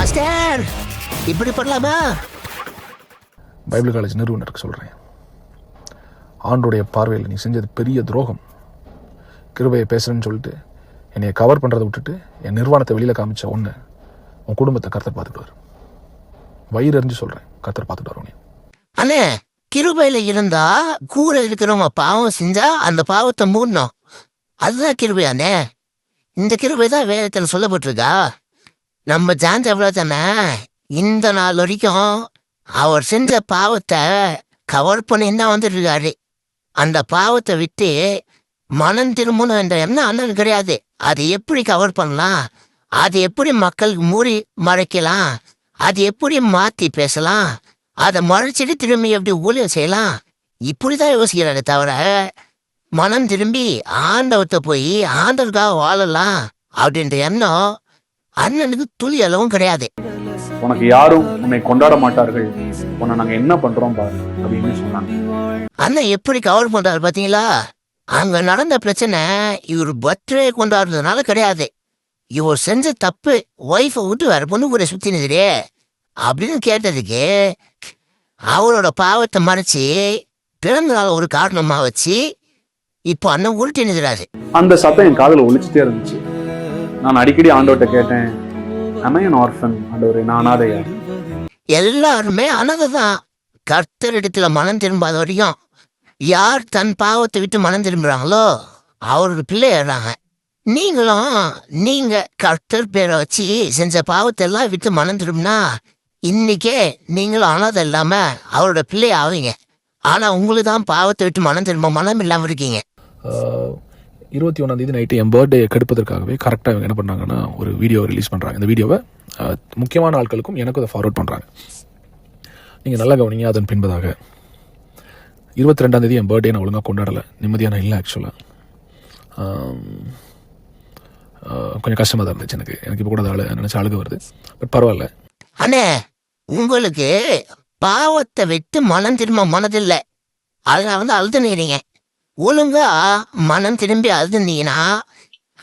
Master இப்படி பண்ணலாமா? Bible college நிறுவனருக்கு சொல்கிறேன் ஆண்டுடைய பார்வையில் நீ செஞ்சது பெரிய துரோகம். கிருபையை பேசுகிறேன்னு சொல்லிட்டு என்னைய கவர் பண்ணுறதை விட்டுட்டு என் நிர்வாணத்தை வெளியில் காமிச்ச ஒன்று உன் குடும்பத்தை கர்த்தர் பார்த்துட்டு வயிறு எறிஞ்சு சொல்கிறேன் கர்த்தர் பார்த்துட்டு வருவானே அண்ணே கிருபையில இருந்தா கூட இருக்கிறவங்க பாவம் செஞ்சா அந்த பாவத்தை மூடணும். அதுதான் கிருபை அண்ணே இந்த கிருபை தான் வேதத்தில் சொல்லப்பட்டிருக்கா? நம்ம ஜான் எவ்வளோ தானே இந்த நாள் வரைக்கும் அவர் செஞ்ச பாவத்தை கவர் பண்ணி தான் வந்துருக்காரு அந்த பாவத்தை விட்டு மனம் திரும்பணும் என்ற எண்ணம் அண்ணன் கிடையாது. அது எப்படி கவர் பண்ணலாம்? அது எப்படி மக்களுக்கு மூடி மறைக்கலாம்? அது எப்படி மாற்றி பேசலாம்? அதை மறைச்சிட்டு திரும்பி எப்படி ஊழியம் செய்யலாம்? இப்படி தான் யோசிக்கிறாரு தவிர மனம் திரும்பி ஆண்டவத்தை போய் ஆண்டவருக்காக வாழலாம் அப்படின்ற எண்ணம் அண்ணனுக்கு துளி அளவும் கிடையாது. உனக்கு யாரும் உன்னை கொண்டாட மாட்டார்கள். உன்னை நாங்க என்ன பண்றோம் பாரு அப்படின்னு சொன்னாங்க. அண்ணன் எப்படி கவர் பண்றாரு பாத்தீங்களா? அங்க நடந்த பிரச்சனை இவர் பர்த்டே கொண்டாடுறதுனால கிடையாது. இவர் செஞ்ச தப்பு ஒய்ஃபை விட்டு வேற பொண்ணு கூட சுத்தினதுரே அப்படின்னு கேட்டதுக்கு அவரோட பாவத்தை மறைச்சு பிறந்த நாள் ஒரு காரணமா வச்சு இப்போ அண்ணன் உருட்டி நிற்கிறாரு. அந்த சத்தம் என் காதுல ஒழிச்சுட்டே இருந்துச்சு. நான் அடிக்கடி ஆண்டவர்கிட்ட கேட்டேன் அமையன் ஆர்ஃபன் ஆண்டவரே நான் அனாதையா எல்லாருமே அனதை தான் கர்த்தரிடத்துல மனம் திரும்பாத வரைக்கும் யார் தன் பாவத்தை விட்டு மனம் திரும்புறாங்களோ அவரோட பிள்ளையாடுறாங்க நீங்களும் நீங்க கர்த்தர் பேரை வச்சு செஞ்ச பாவத்தை எல்லாம் விட்டு மனம் திரும்பினா இன்னைக்கே நீங்களும் அனாதை இல்லாம அவரோட பிள்ளை ஆவீங்க. ஆனா உங்களுக்கு தான் பாவத்தை விட்டு மனம் திரும்ப மனம் இல்லாம இருக்கீங்க. இருபத்தி ஒன்றாந்தேதி நைட்டு என் பர்த்டே கெடுப்பதற்காகவே கரெக்டாக இவங்க என்ன பண்ணாங்கன்னா ஒரு வீடியோ ரிலீஸ் பண்ணுறாங்க இந்த வீடியோவை முக்கியமான ஆட்களுக்கும் எனக்கும் அதை ஃபார்வர்ட் பண்ணுறாங்க நீங்கள் நல்லா கவனிங்க அதன் பின்பதாக. இருபத்தி ரெண்டாந்தேதி என் பர்த்டே நான் ஒழுங்காக கொண்டாடலை. நிம்மதியாக நான் இல்லை ஆக்சுவலாக கொஞ்சம் கஷ்டமாக தான் இருந்துச்சு எனக்கு. எனக்கு இப்போ கூட அதை நினச்சி அழுக வருது. பட் பரவாயில்ல. அண்ணே உங்களுக்கு பாவத்தை விட்டு மனம் திரும்ப மனதில்லை. அதில் வந்து அழுதுனீங்க. ஒழுங்கா மனம் திரும்பி அழுதுனீங்கன்னா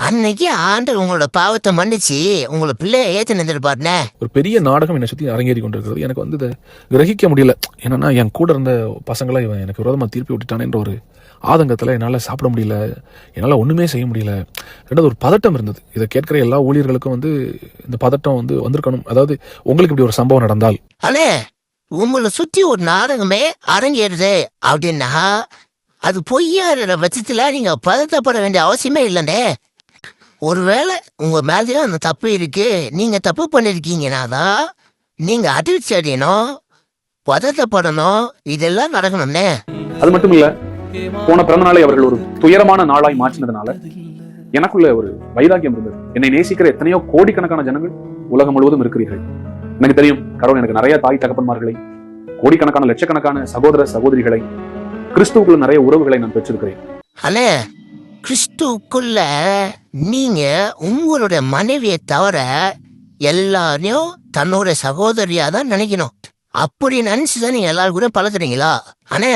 அன்னைக்கு ஆண்டவர் உங்களோட பாவத்தை மன்னிச்சு உங்களோட பிள்ளைய ஏத்து நின்றுப்பாருனே ஒரு பெரிய நாடகம் என்னை சுற்றி அரங்கேறி கொண்டிருக்கிறது. எனக்கு வந்து இதை கிரகிக்க முடியல. என்னன்னா என் கூட இருந்த பசங்களை இவன் எனக்கு விரோதமாக திருப்பி விட்டுட்டானேன்ற ஒரு ஆதங்கத்தில் என்னால் சாப்பிட முடியல. என்னால் ஒன்றுமே செய்ய முடியல. ரெண்டாவது ஒரு பதட்டம் இருந்தது. இதை கேட்குற எல்லா ஊழியர்களுக்கும் வந்து இந்த பதட்டம் வந்து வந்திருக்கணும். அதாவது உங்களுக்கு இப்படி ஒரு சம்பவம் நடந்தால். அண்ணே உங்களை சுத்தி ஒரு நாடகமே அரங்கேறுது அப்படின்னா அது பொய்யாடுற பட்சத்தில் நீங்க பதட்டப்பட வேண்டிய அவசியமே இல்லைண்ணே. ஒருவேளை உங்க மேலேயும் அந்த தப்பு இருக்கு. நீங்க தப்பு பண்ணியிருக்கீங்கன்னா தான் நீங்க அதிர்ச்சி அடையணும் பதட்டப்படணும் இதெல்லாம் நடக்கணும்னே அது மட்டும் இல்ல போன பிறந்த நாளை அவர்கள் ஒரு துயரமான நாளாய் மாற்றினதுனால எனக்குள்ள ஒரு வைராக்கியம் இருந்தது. என்னை நேசிக்கிற எத்தனையோ கோடிக்கணக்கான ஜனங்கள் உலகம் முழுவதும் இருக்கிறீர்கள். எனக்கு தெரியும் கடவுள் எனக்கு நிறைய தாய் தகப்பன்மார்களை கோடிக்கணக்கான லட்சக்கணக்கான சகோதர சகோதரிகளை கிறிஸ்துவுக்குள்ள நிறைய உறவுகளை நான் பெற்றிருக்கிறேன். அண்ணே கிறிஸ்துக்குள்ள நீங்க உங்களுடைய மனைவியை தவிர எல்லாரையும் தன்னோட சகோதரியா தான் நினைக்கணும். அப்படி நினைச்சுதான் நீங்க எல்லாரும் கூட பழகுறீங்களா? அண்ணே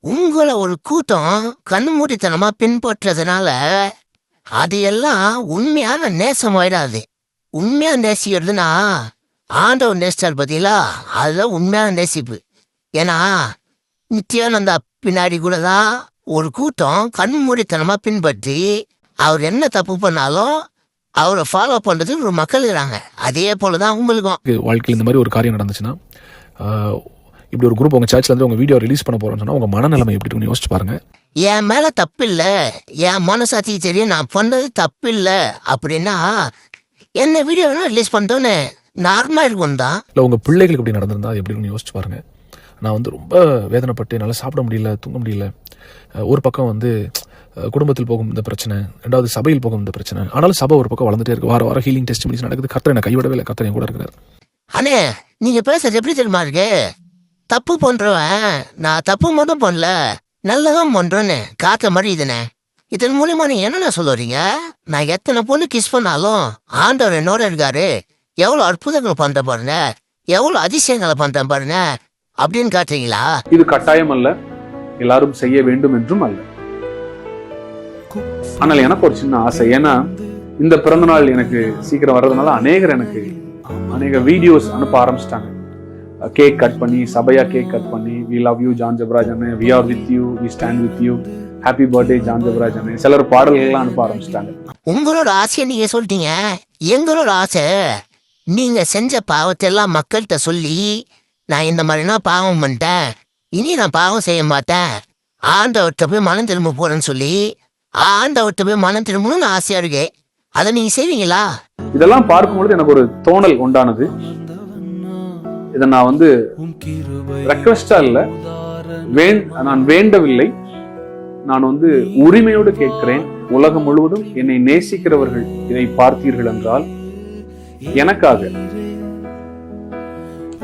உங்களை ஒரு கூட்டம் கண்மூடித்தனமா பின்பற்றதுனால அது எல்லாம் உண்மையான நேசம் ஆயிடாது. உண்மையா நேசிக்கிறதுனா ஆண்டவர் நேசிச்சார் பார்த்தீங்களா அதுதான் உண்மையான நேசிப்பு. ஏன்னா நித்யானந்தா பின்னாடி கூட தான் ஒரு கூட்டம் கண்மூடித்தனமா பின்பற்றி அவர் என்ன தப்பு பண்ணாலும் அவரை ஃபாலோ பண்றதுக்கு ஒரு மக்கள் இருக்கிறாங்க. அதே போலதான் உங்களுக்கும் வாழ்க்கையில் இந்த மாதிரி ஒரு காரியம் நடந்துச்சுன்னா இப்படி ஒரு குரூப் உங்கள் சர்ச்சில் உங்கள் வீடியோ ரிலீஸ் பண்ண போகிறோம்னு சொன்னால் உங்கள் மனநிலைமை எப்படி இருக்குன்னு யோசிச்சு பாருங்க. என் மேல தப்பு இல்ல. என் மனசாட்சிக்கு தெரியும் நான் பண்ணது தப்பு இல்ல. அப்படின்னா என்ன வீடியோ வேணா ரிலீஸ் பண்ணிட்டோன்னு நார்மலா இருக்கும் தான். இல்லை உங்கள் பிள்ளைகளுக்கு இப்படி நடந்திருந்தா அது எப்படி இருக்குன்னு யோசிச்சு பாருங்க. நான் வந்து ரொம்ப வேதனைப்பட்டு என்னால் சாப்பிட முடியல தூங்க முடியல. ஒரு பக்கம் வந்து குடும்பத்தில் போகும் இந்த பிரச்சனை ரெண்டாவது சபையில் போகும் இந்த பிரச்சனை. ஆனாலும் சபை ஒரு பக்கம் வளர்ந்துட்டே இருக்கு. வார வாரம் ஹீலிங் டெஸ்ட் நடக்குது. கர்த்தர் என்னை கைவிடவே இல்லை. கர்த்தர் கூட இருக்கிறார். அண்ணே நீங்க பேசுறது எப்படி தெரியுமா இருக்கு? தப்பு பண்றவன் நான் தப்பு மட்டும் பண்ணல நல்லதான் பண்றேன்னு காத்த மாதிரி இதுனே இதன் மூலியமா நீங்க என்னென்ன சொல்ல வரீங்க? நான் எத்தனை பொண்ணு கிஸ் பண்ணாலும் ஆண்டவர் என்னோட இருக்காரு. எவ்வளோ அற்புதங்கள் பண்ற பாருங்க எவ்வளோ அதிசயங்களை பண்ணுறேன் பாருங்க அப்படின்னு காட்டுறீங்களா? இது கட்டாயம் அல்ல. எல்லாரும் செய்ய வேண்டும் என்றும் அல்ல. ஆனால் எனக்கு ஒரு சின்ன ஆசை. ஏன்னா இந்த பிறந்த நாள் எனக்கு சீக்கிரம் வர்றதுனால அநேகர் எனக்கு அநேக வீடியோஸ் அனுப்ப ஆரம்பிச்சிட்டாங்க. கேக் கட் பண்ணி சபையா கேக் கட் பண்ணி we love you John Jabaraj அண்ணன் we are with you we stand with you happy birthday John Jabaraj அண்ணன் சிலர் பாடல்கள்லாம் அனுப்ப ஆரம்பிச்சிட்டாங்க. உங்களோட ஆசையை நீங்க சொல்லிட்டீங்க. எங்களோட ஆசை நீங்க செஞ்ச பாவத்தை எல்லாம் மக்கள்கிட்ட சொல்லி நான் இந்த மாதிரினா பாவம் பண்ணிட்டேன். இனி நான் பாவம் செய்ய மாட்டேன். ஆண்டவர்கிட்ட போய் மனம் திரும்ப போறேன்னு சொல்லி ஆண்டவர்கிட்ட போய் மனம் திரும்பணும்னு ஆசையா இருக்கு அதை நீங்க செய்வீங்களா? இதெல்லாம் பார்க்கும்பொழுது எனக்கு ஒரு தோணல் உண்டானது. இதை நான் வந்து ரெக்வஸ்டா இல்ல. வேண் நான் வேண்டவில்லை. நான் வந்து உரிமையோடு கேட்கிறேன். உலகம் முழுவதும் என்னை நேசிக்கிறவர்கள் இதை பார்த்தீர்கள் என்றால் எனக்காக.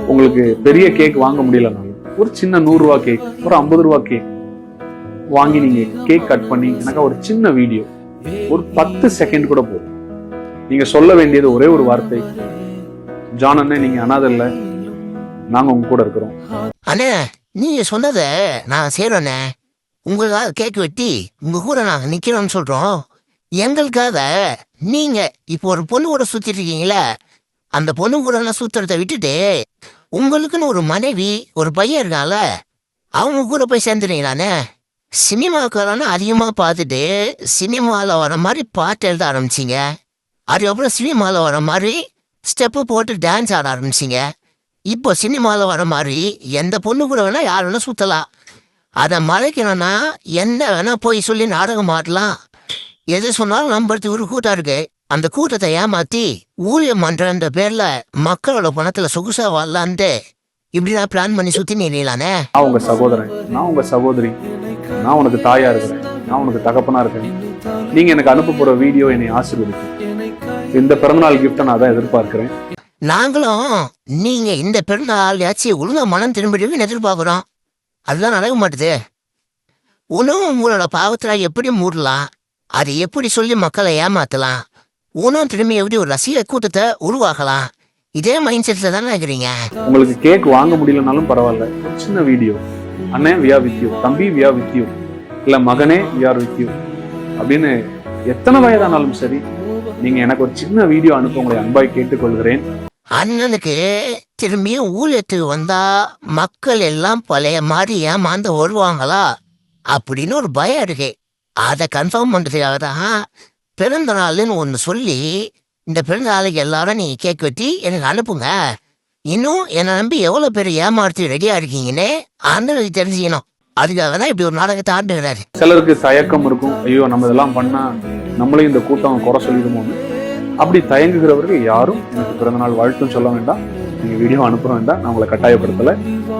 உங்களுக்கு பெரிய கேக் வாங்க முடியலனாலும் ஒரு சின்ன நூறு ரூபா கேக் ஒரு ஐம்பது ரூபா கேக் வாங்கி நீங்க கேக் கட் பண்ணி எனக்கு ஒரு சின்ன வீடியோ ஒரு பத்து செகண்ட் கூட போதும். நீங்க சொல்ல வேண்டியது ஒரே ஒரு வார்த்தை ஜான் நீங்க அனாதை இல்ல. நாங்க உங்க கூட இருக்கிறோம். அண்ணே நீங்க சொன்னதை நான் செய்யறேண்ணே உங்களுக்காக கேக் வெட்டி உங்க கூட நாங்க நிக்கிறோம்னு சொல்றோம். எங்களுக்காக நீங்க இப்போ ஒரு பொண்ணு கூட சுத்திட்டு இருக்கீங்களே அந்த பொண்ணு கூட நான் விட்டுட்டு உங்களுக்குன்னு ஒரு மனைவி ஒரு பையன் இருக்கான்ல அவங்க கூட போய் சேர்ந்துட்டீங்களாண்ணே சினிமாக்காரன்னு அதிகமாக பார்த்துட்டு சினிமாவில் வர மாதிரி பாட்டு எழுத ஆரம்பிச்சிங்க. அதுக்கப்புறம் சினிமாவில் வர மாதிரி ஸ்டெப்பு போட்டு டான்ஸ் ஆட ஆரம்பிச்சிங்க. இப்போ சினிமாவில் வர மாதிரி எந்த பொண்ணு கூட வேணால் யார் வேணால் சுற்றலாம் அதை மறைக்கணும்னா என்ன வேணால் போய் சொல்லி நாடகம் ஆடலாம். எது சொன்னாலும் நம்புறதுக்கு ஒரு கூட்டம் இருக்குது அந்த கூட்டத்தை ஏமாத்தி ஊழியம் பண்றன்ற பேர்ல மக்களோட பணத்துல சொகுசா வாழலான்ட்டு இப்படி நான் பிளான் பண்ணி சுத்தி நிலையிலானே நான் உங்க சகோதரன். நான் உங்க சகோதரி. நான் உனக்கு தாயா இருக்கிறேன். நான் உனக்கு தகப்பனா இருக்கிறேன். நீங்க எனக்கு அனுப்ப போற வீடியோ என்னை ஆசீர்வதிக்கும். இந்த பிறந்தநாள் கிஃப்டை நான் தான் எதிர்பார்க்கிறேன். நாங்களும் நீங்க இந்த பிறந்தாள் யாச்சும் ஒழுங்கா மனம் திரும்பிடுவீங்கன்னு எதிர்பார்க்குறோம். அதுதான் நடக்க மாட்டுது. உணவு உங்களோட பாவத்துல எப்படி மூடலாம்? அதை எப்படி சொல்லி மக்களை ஏமாத்தலாம்? உணவு திரும்பி எப்படி ஒரு ரசிக கூட்டத்தை உருவாக்கலாம்? இதே மைண்ட் செட்ல தானே இருக்கிறீங்க? உங்களுக்கு கேக் வாங்க முடியலனாலும் பரவாயில்ல. சின்ன வீடியோ அண்ணே வியா வித் யூ தம்பி வியா வித் யூ இல்ல மகனே வியார் வித் யூ அப்படின்னு எத்தனை வயதானாலும் சரி நீங்க எனக்கு ஒரு சின்ன வீடியோ அனுப்ப உங்களை அன்பாய் கேட்டுக்கொள்கிறேன். அண்ணனுக்கு திரும்பியும் ஊழியத்துக்கு வந்தா மக்கள் எல்லாம் பழைய மாதிரி ஏமாந்து வருவாங்களா? அப்படின்னு ஒரு பயம் இருக்கு. அதை கன்ஃபார்ம் பண்றதுக்காக தான் பிறந்த நாள்னு ஒன்று சொல்லி இந்த பிறந்த நாளுக்கு எல்லாரும் நீங்கள் கேக் வெட்டி எனக்கு அனுப்புங்க. இன்னும் என்னை நம்பி எவ்வளோ பேர் ஏமாற்றி ரெடியாக இருக்கீங்கன்னு அண்ணனுக்கு தெரிஞ்சுக்கணும். அதுக்காக தான் இப்படி ஒரு நாடகத்தை ஆண்டுகிறாரு. சிலருக்கு தயக்கம் இருக்கும். ஐயோ நம்ம இதெல்லாம் பண்ணால் நம்மளையும் இந்த கூட்டம் குறை சொல்லிடுமோன்னு. அப்படி தயங்குகிறவர்கள் யாரும் எனக்கு பிறந்தநாள் வாழ்த்தும் சொல்ல வேண்டாம். நீங்க வீடியோ அனுப்புற வேண்டாம் நான் உங்களை கட்டாயப்படுத்தல.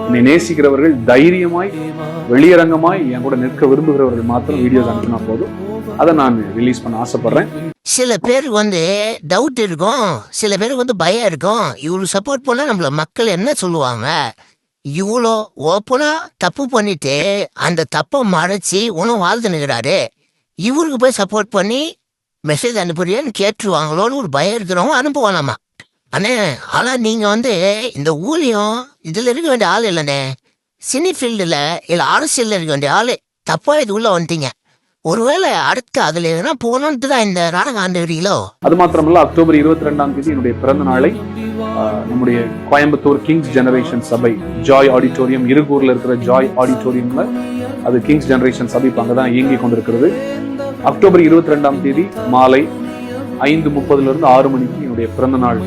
என்னை நேசிக்கிறவர்கள் தைரியமாய் வெளியரங்கமாய் என் கூட நிற்க விரும்புகிறவர்கள் மாத்திரம் வீடியோஸ் அனுப்பினா போதும். அதை நான் ரிலீஸ் பண்ண ஆசைப்படுறேன். சில பேருக்கு வந்து டவுட் இருக்கும். சில பேருக்கு வந்து பயம் இருக்கும். இவ்வளோ சப்போர்ட் பண்ணால் நம்மள மக்கள் என்ன சொல்லுவாங்க? இவ்வளோ ஓப்பனாக தப்பு பண்ணிட்டு அந்த தப்பை மறைச்சி உணவு வாழ்ந்து நிற்கிறாரு. இவருக்கு போய் சப்போர்ட் பண்ணி மெசேஜ் அனுப்புறியான்னு கேட்டுருவாங்களோன்னு ஒரு பயம் இருக்கிறவங்க அனுப்புவானாமா அண்ணே ஆனால் நீங்கள் வந்து இந்த ஊழியம் இதில் இருக்க வேண்டிய ஆள் இல்லைண்ணே. சினி ஃபீல்டில் இல்லை அரசியலில் இருக்க வேண்டிய ஆள் தப்பாக இது உள்ளே வந்துட்டீங்க. ஒருவேளை அடுத்து அதில் எதுனா போகணுன்ட்டு தான் இந்த நாடகம் ஆண்டுகிறீங்களோ அது மாத்திரமல்ல அக்டோபர் இருபத்தி ரெண்டாம் தேதி என்னுடைய பிறந்த நாளை நம்முடைய கோயம்புத்தூர் கிங்ஸ் ஜெனரேஷன் சபை ஜாய் ஆடிட்டோரியம் இருகூரில் இருக்கிற ஜாய் ஆடிட்டோரியமில் அது கிங்ஸ் ஜெனரேஷன் சபை அங்கே தான் இயங்கி கொண்டிருக்கிறது. அக்டோபர் இருபத்தி ரெண்டாம் தேதி மாலை ஐந்து முப்பதுல இருந்து ஆறு மணிக்கு என்னுடைய பிறந்த நாள்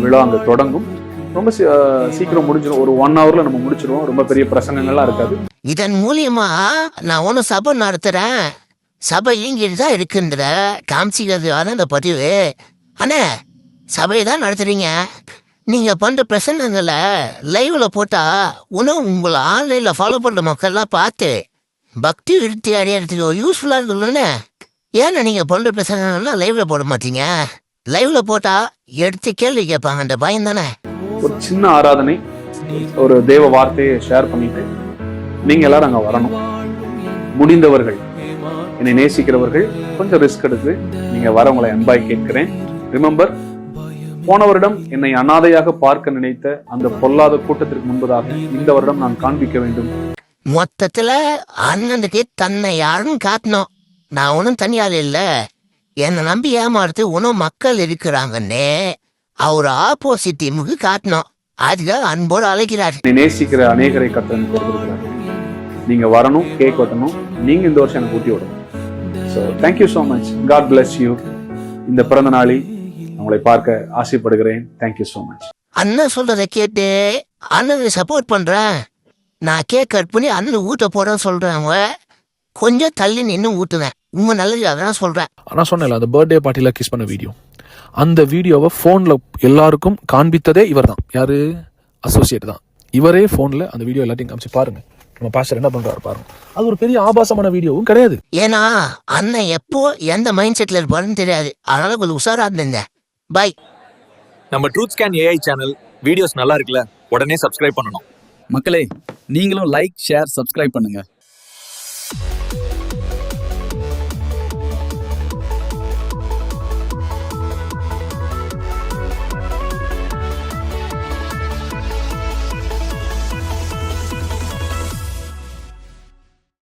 விழா அங்கே தொடங்கும். ரொம்ப சீ- சீக்கிரம் முடிஞ்சிடும் ஒரு ஒன் ஹவர்ல நம்ம முடிச்சிருவோம். ரொம்ப பெரிய பிரசங்கங்கள்லாம் இருக்காது. இதன் மூலியமா நான் ஒன்றும் சபை நடத்துறேன். சபை இங்கிட்டு தான் இருக்குன்ற காமிச்சிக்கிறது வர இந்த பதிவு. அண்ணே சபையை தான் நடத்துறீங்க. நீங்க பண்ற பிரசங்கங்களை லைவ்ல போட்டா உணவு உங்களை ஆன்லைன்ல ஃபாலோ பண்ற மக்கள்லாம் பார்த்து பக்தி விருத்தி அடையறதுக்கு யூஸ்ஃபுல்லா இருக்குல்லண்ணே ஏன்னா நீங்க பண்ற பிரசங்கங்கள்லாம் லைவ்ல போட மாட்டீங்க. லைவ்ல போட்டா எடுத்து கேள்வி கேட்பாங்க அந்த பயம் தானே? ஒரு சின்ன ஆராதனை ஒரு தேவ வார்த்தையை ஷேர் பண்ணிட்டு நீங்க எல்லாரும் அங்க வரணும். முடிந்தவர்கள் என்னை நேசிக்கிறவர்கள் கொஞ்சம் ரிஸ்க் எடுத்து நீங்க வர உங்களை அன்பாய் கேட்கிறேன். ரிமெம்பர் போன வருடம் என்னை அனாதையாக பார்க்க நினைத்த அந்த பொல்லாத கூட்டத்திற்கு முன்பதாக இந்த வருடம் நான் காண்பிக்க வேண்டும். மொத்தத்துல அண்ணனுக்கு தன்னை யாருன்னு காட்டணும். நான் ஒன்றும் தனியாள் இல்ல. என்னை நம்பி ஏமாறுத்து உணவு மக்கள் இருக்கிறாங்கன்னே அவர் ஆப்போசிட் டீமுக்கு காட்டணும் அதுக்காக அன்போடு அழைக்கிறார். என்னை நேசிக்கிற அநேகரை கத்தன் கொடுத்திருக்கிறார். நீங்க வரணும் கேக் வெட்டணும் நீங்க இந்த வருஷம் எனக்கு ஊட்டி விடணும். So thank you so much God bless you இந்த பிறந்த நாளில் உங்களை பார்க்க ஆசைப்படுகிறேன். தேங்க்யூ ஸோ மச் அண்ணன் சொல்றதை கேட்டு அண்ணனுக்கு சப்போர்ட் பண்றேன். நான் கேக் கட் பண்ணி அண்ணன் ஊட்ட போறேன்னு சொல்றாங்க கொஞ்சம் தள்ளி நின்று ஊட்டுவேன். உங்க நல்லது அதான் சொல்றேன். நான் சொன்னேன்ல அந்த பர்த்டே பார்ட்டியில் கிஸ் பண்ண வீடியோ அந்த வீடியோவை ஃபோனில் எல்லாருக்கும் காண்பித்ததே இவர் தான் யாரு? அசோசியேட் தான். இவரே ஃபோனில் அந்த வீடியோ எல்லாத்தையும் காமிச்சு பாருங்க. நம்ம பாஸ்டர் என்ன பண்றாரு பாருங்க. அது ஒரு பெரிய ஆபாசமான வீடியோவும் கிடையாது. ஏன்னா அண்ணன் எப்போ எந்த மைண்ட் செட்ல இருப்பாருன்னு தெரியாது. அதனால கொஞ்சம் உஷாரா இருந்தேன் பை நம்ம truth scan AI channel videos நல்லா இருக்குல்ல? உடனே சப்ஸ்கிரைப் பண்ணணும். மக்களே நீங்களும் லைக் ஷேர் சப்ஸ்கிரைப் பண்ணுங்க.